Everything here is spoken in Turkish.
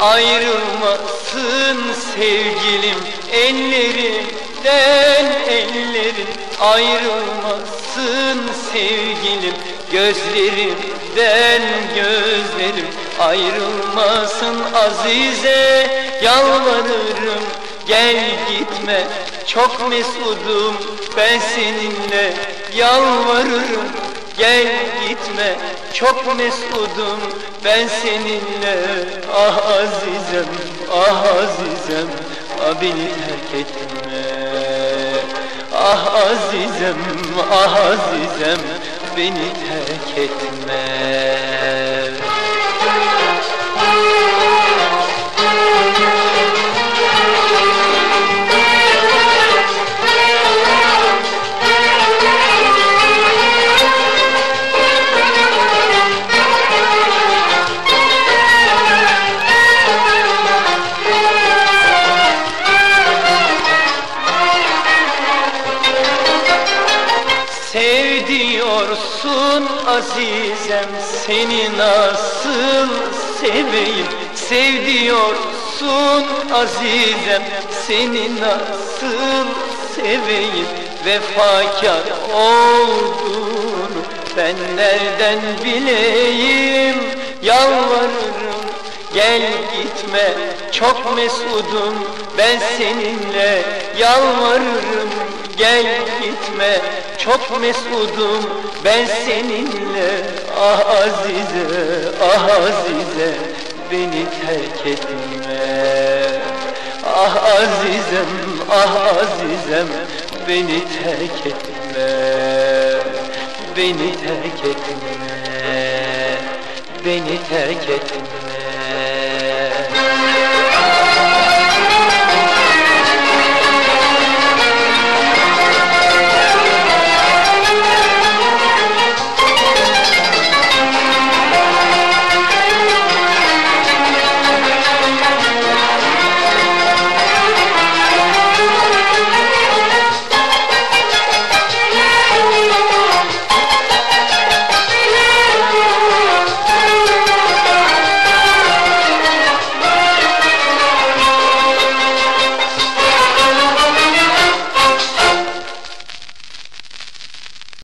ayrılmasın sevgilim Ellerimden ellerin. Ayrılmasın sevgilim Gözlerimden gözlerim. Ayrılmasın Azize yalvarırım. Gel gitme Çok mesudum. Ben seninle yalvarırım. Gel gitme. Çok mesudum ben seninle. Ah azizem ah azizem. Ah beni terk etme. Ah azizem ah azizem. Beni terk etme Sev diyorsun azizem seni nasıl seveyim? Sev diyorsun azizem seni nasıl seveyim? Vefakar olduğunu ben nereden bileyim? Yalvarırım gel gitme çok mesudum ben seninle Yalvarırım. Gel gitme çok mesudum ben seninle Ah Azize ah Azize beni terk etme. Ah Azizem ah Azizem beni terk etme. Beni terk etme Beni terk etme